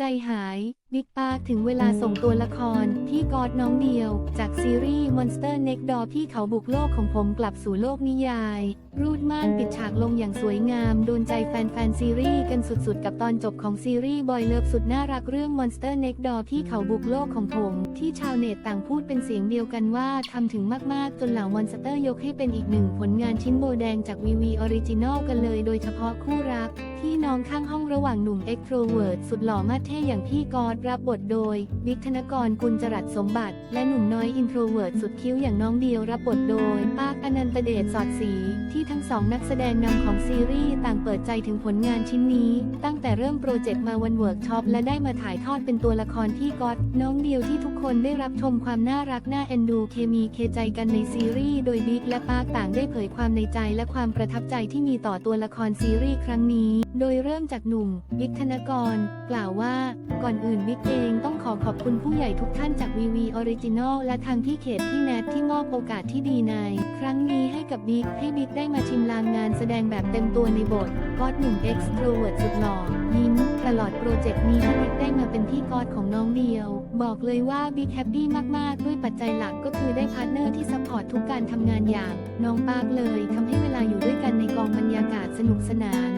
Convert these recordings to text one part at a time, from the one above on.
ใจหายบิ๊กปาร์คถึงเวลาส่งตัวละคร พี่กอดน้องเดียว จากซีรีส์ Monster Next Door พี่เขาบุกโลกของผมกลับสู่โลกนิยาย รูดม่านปิดฉากลงอย่างสวยงาม โดนใจแฟนๆ ซีรีส์กันสุดๆ กับตอนจบของซีรีส์บอยเลิฟสุดน่ารักเรื่อง Monster Next Door พี่เขาบุกโลกของผม ที่ชาวเน็ตต่างพูดเป็นเสียงเดียวกันว่าทำถึงมากๆ จนเหล่ามอนสเตอร์ยกให้เป็นอีกหนึ่งผลงานชิ้นโบแดงจากวีวีออริจินอลกันเลย โดยเฉพาะคู่รัก พี่น้องข้างห้องระหว่างหนุ่มเอ็กโทรเวิร์ดสุดหล่อมาเท่อย่างพี่กอดรับบทโดย บิ๊กธนกรกุลจรัสสมบัติ และหนุ่มน้อยอินโทรเวิร์ดสุดคิ้วอย่างน้องเดียวรับบทโดยปาร์คอนันตเดชสอดสีที่ทั้งสองนักแสดงนำของซีรีส์ต่างเปิดใจถึงผลงานชิ้นนี้ ตั้งแต่เริ่มโปรเจกต์มาวันเวิร์กช็อปและได้มาถ่ายทอดเป็นตัวละครพี่ก๊อตน้องเดียวที่ทุกคนได้รับชมความน่ารักน่าเอ็นดูเคมีเคใจกันในซีรีส์โดยบิ๊กและปาร์คต่างได้เผยความในใจและความประทับใจที่มีต่อตัวละครซีรีส์ครั้งนี้โดยเริ่มจากหนุ่มบิ๊กธนกร กล่าวว่า ก่อนอื่นบิ๊กเองต้องขอขอบคุณผู้ใหญ่ทุกท่านจากวีวีออริจินอลและทางพี่เขตพี่แนทที่มอบโอกาสที่ดีใน ครั้งนี้ให้กับบิ๊กให้บิ๊กได้มาชิมลางงานแสดงแบบเต็มตัวในบทกอตหนุ่มเอ็กซ์โทรเวิร์ดสุดหล่อยิ้มตลอดโปรเจกต์นี้บิ๊กได้มาเป็นพี่กอตของน้องเดียว บอกเลยว่าบิ๊กแฮปปี้มาก ๆ ด้วยปัจจัยหลักก็คือได้พาร์ทเนอร์ที่ซัพพอร์ตทุกการทำงานอย่าง น้องปาร์คเลยทำให้เวลาอยู่ด้วยกันในกองบรรยากาศสนุกสนาน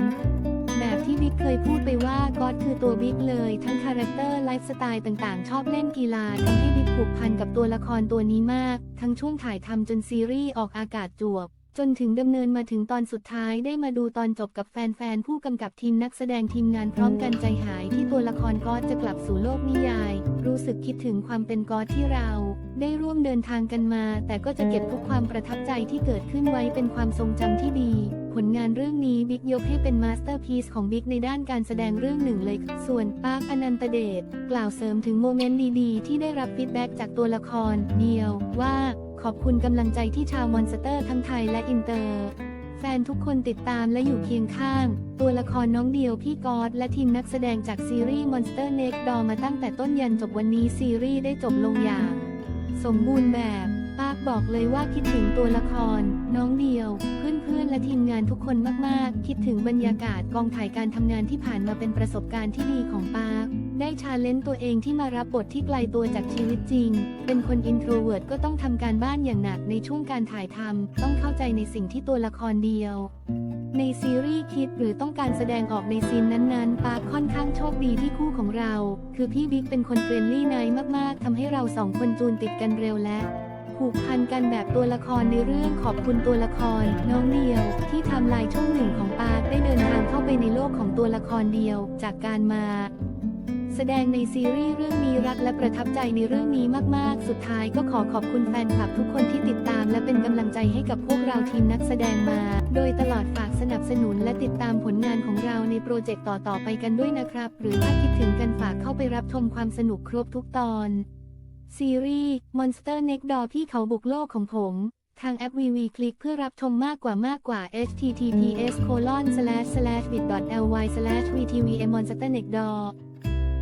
อตคือตัวบิ๊กเลย ทั้งคาแรคเตอร์ไลฟ์สไตล์ต่างๆ ชอบเล่นกีฬาทำให้บิ๊กผูกพันกับตัวละครตัวนี้มาก ทั้งช่วงถ่ายทำจนซีรีส์ออกอากาศจวบ จนถึงดำเนินมาถึงตอนสุดท้ายได้มาดูตอนจบกับแฟนๆ ผู้กำกับทีมนักแสดงทีมงานพร้อมกันใจหายที่ตัวละครก๊อตจะกลับสู่โลกนิยาย รู้สึกคิดถึงความเป็นก๊อตที่เรา ได้ร่วมเดินทางกันมา แต่ก็จะเก็บทุกความประทับใจที่เกิดขึ้นไว้เป็นความทรงจำที่ดี ลงานเรื่องนี้บิ๊กยกให้เป็นมาสเตอร์พีซของบิ๊กในด้านการแสดงเรื่องหนึ่งเลย ส่วนปาร์คอนันตเดชกล่าวเสริมถึงโมเมนต์ดีๆ ที่ได้รับฟีดแบ็กจากตัวละคร เดียวว่าขอบคุณกำลังใจที่ชาวมอนสเตอร์ทั้งไทยและอินเตอร์ แฟนทุกคนติดตามและอยู่เคียงข้าง ตัวละครน้องเดียวพี่กอดและทีมนักแสดงจากซีรีส์ Monster Next Door มาตั้งแต่ต้นยันจบวันนี้ซีรีส์ได้จบลงอย่าง สมบูรณ์แบบ ปาร์คบอกเลยว่าคิดถึงตัวละคร น้องเดียว เพื่อนๆและทีมงานทุกคนมากๆ คิดถึงบรรยากาศกองถ่ายการทำงานที่ผ่านมาเป็นประสบการณ์ที่ดีของปาร์คได้ชาเลนจ์ตัวเองที่มารับบทที่ไกลตัวจากชีวิตจริง เป็นคนอินโทรเวิร์ดก็ต้องทำการบ้านอย่างหนักในช่วงการถ่ายทำต้องเข้าใจในสิ่งที่ตัวละครเดียวในซีรีส์คิดหรือต้องการแสดงออกในซีนนั้นๆ ปาร์คค่อนข้างโชคดีที่คู่ของเรา คือพี่บิ๊กเป็นคนเฟรนลี่นท์มากๆ ทำให้เราสองคนจูนติดกันเร็วและ ผูกพันกันแบบตัวละครในเรื่องขอบคุณตัวละคร น้องเดียว ที่ทำลายช่วงหนึ่งของปาร์คได้เดินทางเข้าไปในโลกของตัวละครเดียว จากการมาแสดงในซีรีส์เรื่องนี้รักและประทับใจในเรื่องนี้มาก ๆ สุดท้ายก็ขอขอบคุณแฟนคลับทุกคนที่ติดตามและเป็นกำลังใจให้กับพวกเราทีมนักแสดงมา โดยตลอดฝากสนับสนุนและติดตามผลงานของเราในโปรเจกต์ต่อ ๆ ไปกันด้วยนะครับ หรือถ้าคิดถึงกันฝากเข้าไปรับชมความสนุกครบทุกตอน ซีรีส์ Monster Next Door พี่เขาบุกโลกของผม ทางแอป VV คลิกเพื่อรับชมมากกว่ามากกว่า https colon slash slash bit ly slash vtvm monster next door